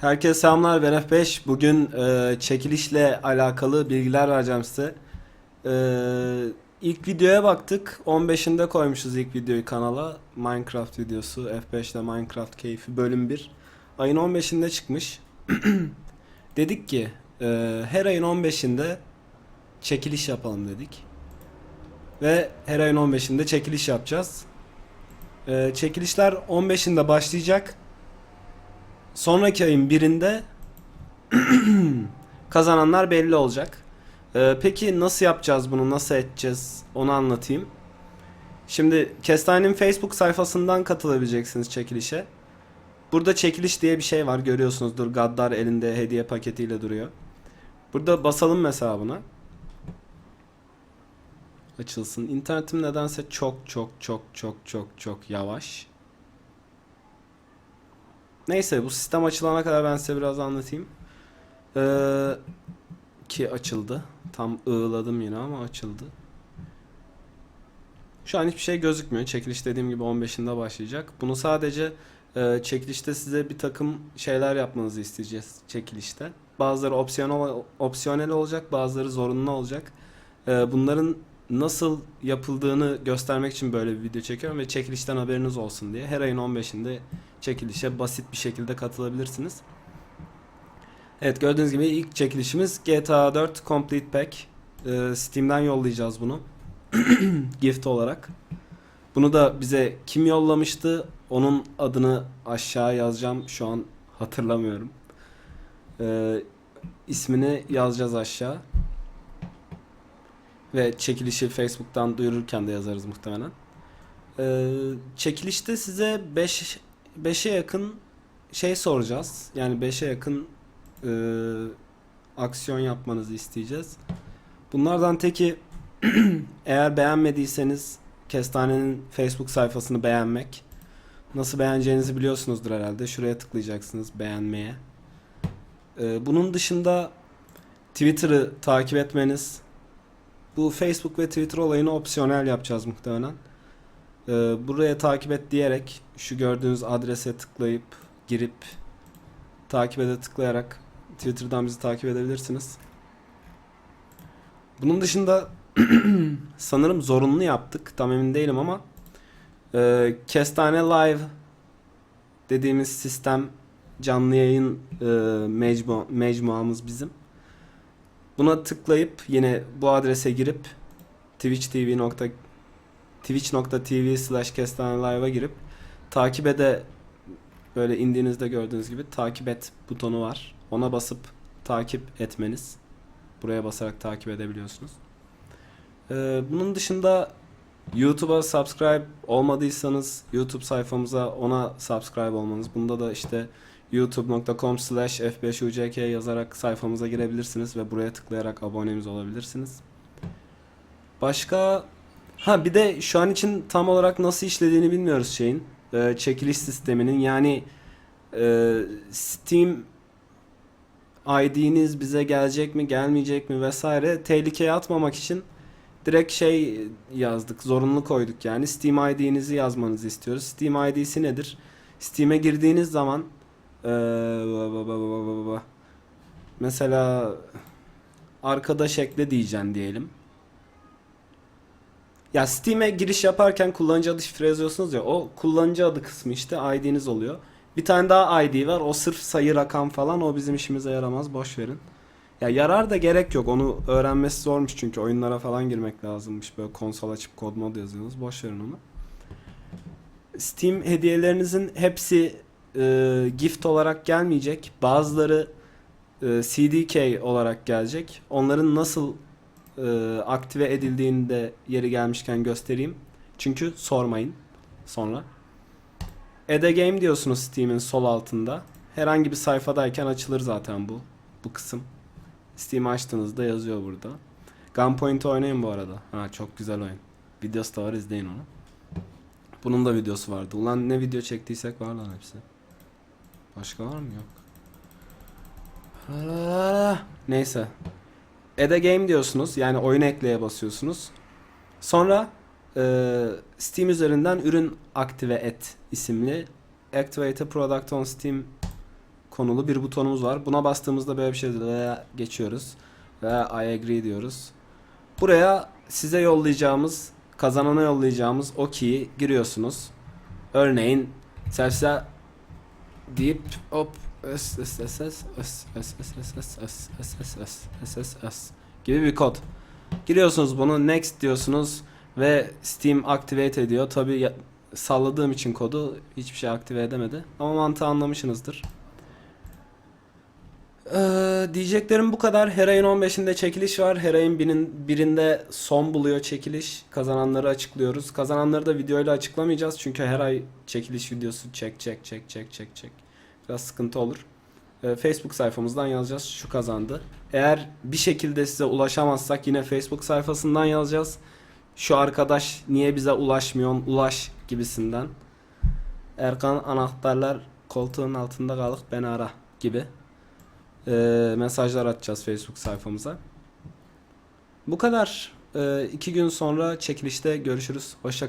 Herkese selamlar ben F5. Bugün e, çekilişle alakalı bilgiler vereceğim size. E, ilk videoya baktık. 15'inde koymuşuz ilk videoyu kanala. Minecraft videosu. F5 ile Minecraft keyfi bölüm 1. Ayın 15'inde çıkmış. dedik ki e, her ayın 15'inde çekiliş yapalım dedik. Ve her ayın 15'inde çekiliş yapacağız. E, çekilişler 15'inde başlayacak. Sonraki ayın birinde kazananlar belli olacak. Ee, peki nasıl yapacağız bunu, nasıl edeceğiz onu anlatayım. Şimdi Kestane'nin Facebook sayfasından katılabileceksiniz çekilişe. Burada çekiliş diye bir şey var görüyorsunuzdur. Gaddar elinde hediye paketiyle duruyor. Burada basalım mesela buna. Açılsın. İnternetim nedense çok çok çok çok çok çok yavaş. Neyse bu sistem açılana kadar ben size biraz anlatayım. Ee, ki açıldı. Tam ığladım yine ama açıldı. Şu an hiçbir şey gözükmüyor. Çekiliş dediğim gibi 15'inde başlayacak. Bunu sadece e, çekilişte size bir takım şeyler yapmanızı isteyeceğiz çekilişte. Bazıları opsiyonel, opsiyonel olacak, bazıları zorunlu olacak. E, bunların nasıl yapıldığını göstermek için böyle bir video çekiyorum ve çekilişten haberiniz olsun diye. Her ayın 15'inde çekilişe basit bir şekilde katılabilirsiniz. Evet gördüğünüz gibi ilk çekilişimiz GTA 4 Complete Pack. Ee, Steam'den yollayacağız bunu. Gift olarak. Bunu da bize kim yollamıştı? Onun adını aşağı yazacağım. Şu an hatırlamıyorum. Ee, ismini yazacağız aşağı. Ve çekilişi Facebook'tan duyururken de yazarız muhtemelen. Ee, çekilişte size 5 5'e yakın şey soracağız. Yani 5'e yakın e, aksiyon yapmanızı isteyeceğiz. Bunlardan teki eğer beğenmediyseniz Kestane'nin Facebook sayfasını beğenmek. Nasıl beğeneceğinizi biliyorsunuzdur herhalde. Şuraya tıklayacaksınız beğenmeye. Ee, bunun dışında Twitter'ı takip etmeniz. Bu Facebook ve Twitter olayını opsiyonel yapacağız muhtemelen. Ee, buraya takip et diyerek şu gördüğünüz adrese tıklayıp girip takip ede tıklayarak Twitter'dan bizi takip edebilirsiniz. Bunun dışında sanırım zorunlu yaptık. Tam emin değilim ama e, Kestane Live dediğimiz sistem canlı yayın e, mecmu mecmuamız bizim. Buna tıklayıp yine bu adrese girip twitch.tv twitch.tv slash kestane live'a girip takip ede böyle indiğinizde gördüğünüz gibi takip et butonu var. Ona basıp takip etmeniz. Buraya basarak takip edebiliyorsunuz. Ee, bunun dışında YouTube'a subscribe olmadıysanız YouTube sayfamıza ona subscribe olmanız. Bunda da işte youtube.com slash f5uck yazarak sayfamıza girebilirsiniz ve buraya tıklayarak abonemiz olabilirsiniz. Başka Ha bir de şu an için tam olarak nasıl işlediğini bilmiyoruz şeyin. Ee, çekiliş sisteminin yani e, Steam ID'niz bize gelecek mi gelmeyecek mi vesaire tehlikeye atmamak için direkt şey yazdık zorunlu koyduk yani Steam ID'nizi yazmanızı istiyoruz. Steam ID'si nedir? Steam'e girdiğiniz zaman ee, mesela arkadaş ekle diyeceksin diyelim. Ya Steam'e giriş yaparken kullanıcı adı şifre yazıyorsunuz ya o kullanıcı adı kısmı işte ID'niz oluyor. Bir tane daha ID var o sırf sayı rakam falan o bizim işimize yaramaz boş verin. Ya yarar da gerek yok onu öğrenmesi zormuş çünkü oyunlara falan girmek lazımmış böyle konsol açıp kod mod yazıyorsunuz boş verin onu. Steam hediyelerinizin hepsi e, gift olarak gelmeyecek bazıları e, CDK olarak gelecek onların nasıl e, aktive edildiğini de yeri gelmişken göstereyim. Çünkü sormayın sonra. Add a game diyorsunuz Steam'in sol altında. Herhangi bir sayfadayken açılır zaten bu. Bu kısım. Steam açtığınızda yazıyor burada. Gunpoint oynayın bu arada. Ha çok güzel oyun. Videosu da var izleyin onu. Bunun da videosu vardı. Ulan ne video çektiysek var lan hepsi. Başka var mı? Yok. Neyse. Add a game diyorsunuz. Yani oyun ekleye basıyorsunuz. Sonra e, Steam üzerinden ürün aktive et isimli Activate a product on Steam konulu bir butonumuz var. Buna bastığımızda böyle bir şey geçiyoruz. Ve I agree diyoruz. Buraya size yollayacağımız, kazanana yollayacağımız o key'i giriyorsunuz. Örneğin Selsa deyip hop ös ös ös ös ös ös ös ös ös ös ös ös ös ös ös gibi bir kod. Giriyorsunuz bunu next diyorsunuz ve Steam activate ediyor. Tabi salladığım için kodu hiçbir şey aktive edemedi. Ama mantığı anlamışsınızdır. Ee, diyeceklerim bu kadar. Her ayın 15'inde çekiliş var. Her ayın birinin, birinde son buluyor çekiliş. Kazananları açıklıyoruz. Kazananları da videoyla açıklamayacağız. Çünkü her ay çekiliş videosu çek çek çek çek çek çek. Biraz sıkıntı olur. Ee, Facebook sayfamızdan yazacağız. Şu kazandı. Eğer bir şekilde size ulaşamazsak yine Facebook sayfasından yazacağız. Şu arkadaş niye bize ulaşmıyor? Ulaş gibisinden. Erkan anahtarlar koltuğun altında kalık beni ara gibi e, mesajlar atacağız Facebook sayfamıza. Bu kadar. E, iki gün sonra çekilişte görüşürüz. Hoşça